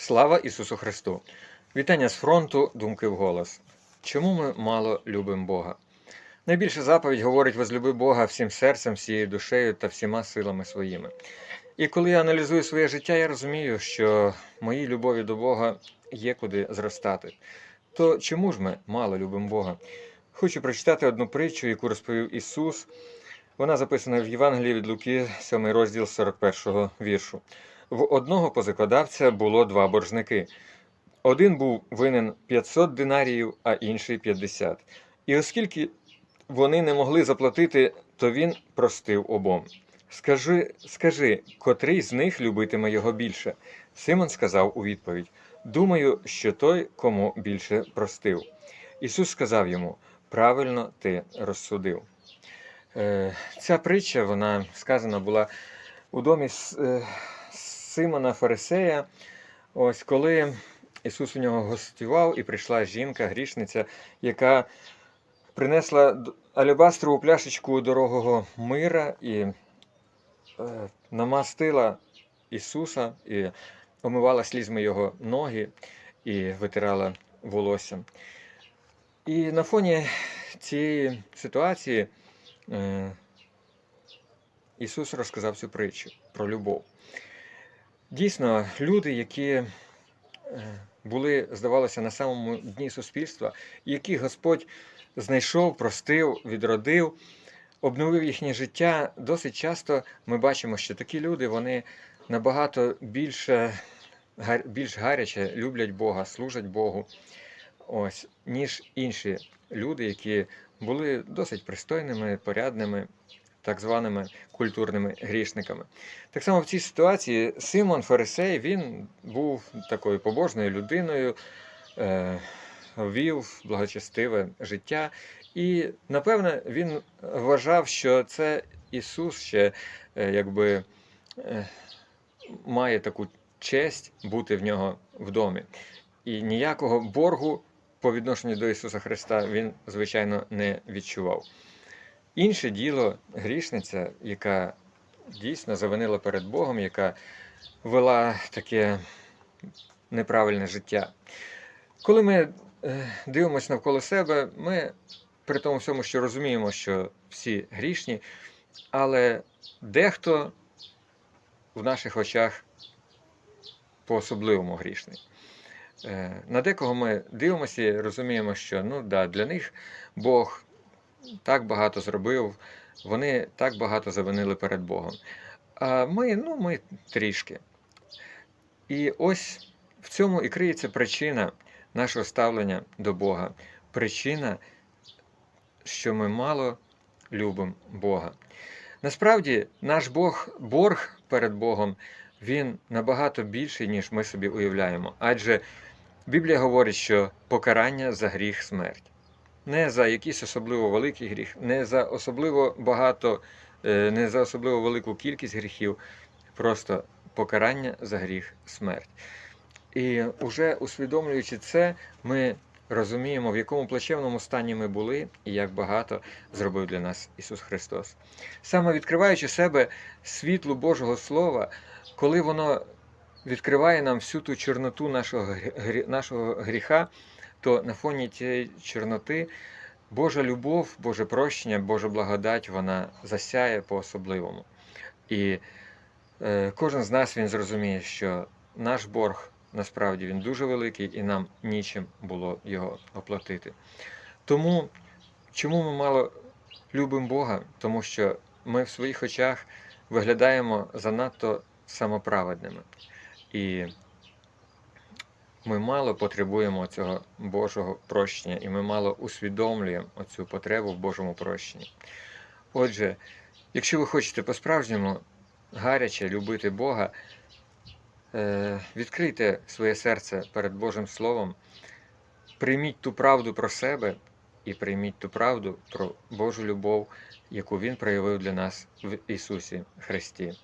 Слава Ісусу Христу! Вітання з фронту, думки в голос. Чому ми мало любимо Бога? Найбільша заповідь говорить возлюби Бога всім серцем, всією душею та всіма силами своїми. І коли я аналізую своє життя, я розумію, що моїй любові до Бога є куди зростати. То чому ж ми мало любимо Бога? Хочу прочитати одну притчу, яку розповів Ісус. Вона записана в Євангелії від Луки, 7 розділ 41 віршу. В одного позакладавця було два боржники. Один був винен 500 динаріїв, а інший 50. І оскільки вони не могли заплатити, то він простив обом. Скажи, скажи, котрий з них любитиме його більше? Симон сказав у відповідь: Думаю, що той, кому більше простив. Ісус сказав йому: Правильно ти розсудив. Е, Ця притча, вона сказана була у домі е, Симона Фарисея. Ось коли Ісус у нього гостював, і прийшла жінка, грішниця, яка принесла алебастрову пляшечку дорогого мира і е, намастила Ісуса і омивала слізьми його ноги і витирала волосся. І на фоні цієї ситуації е, Ісус розказав цю притчу про любов. Дійсно, люди, які е, були, здавалося, на самому дні суспільства, яких Господь знайшов, простив, відродив, обновив їхнє життя, досить часто ми бачимо, що такі люди вони набагато більше, більш гаряче люблять Бога, служать Богу, ось, ніж інші люди, які були досить пристойними, порядними, так званими культурними грішниками. Так само в цій ситуації Симон Фарисей він був такою побожною людиною, е, вів благочестиве життя, і напевне він вважав, що це Ісус ще е, якби е, має таку честь бути в нього в домі. І ніякого боргу по відношенню до Ісуса Христа він, звичайно, не відчував. Інше діло грішниця, яка дійсно завинила перед Богом, яка вела таке неправильне життя. Коли ми е, дивимося навколо себе, ми при тому всьому, що розуміємо, що всі грішні, але дехто в наших очах по-особливому грішний. Е, На декого ми дивимося і розуміємо, що ну, да, для них Бог так багато зробив, вони так багато завинили перед Богом. А ми, ну, ми трішки. І ось в цьому і криється причина нашого ставлення до Бога. Причина, що ми мало любимо Бога. Насправді, наш Бог, борг перед Богом, він набагато більший, ніж ми собі уявляємо. Адже Біблія говорить, що покарання за гріх смерть. Не за якийсь особливо великий гріх, не за особливо багато, е, не за особливо велику кількість гріхів, просто покарання за гріх смерть. І вже усвідомлюючи це, ми розуміємо, в якому плачевному стані ми були і як багато зробив для нас Ісус Христос. Саме відкриваючи себе світлу Божого Слова, коли воно відкриває нам всю ту чорноту нашого, нашого гріха, то на фоні цієї чорноти Божа любов, Боже прощення, Божа благодать, вона засяє по-особливому. І е, кожен з нас він зрозуміє, що наш борг насправді він дуже великий і нам нічим було його оплатити. Тому чому ми мало любимо Бога? Тому що ми в своїх очах виглядаємо занадто самоправедними. І ми мало потребуємо цього Божого прощення, і ми мало усвідомлюємо оцю потребу в Божому прощенні. Отже, якщо ви хочете по-справжньому гаряче любити Бога, е, відкрийте своє серце перед Божим Словом, прийміть ту правду про себе і прийміть ту правду про Божу любов, яку Він проявив для нас в Ісусі Христі.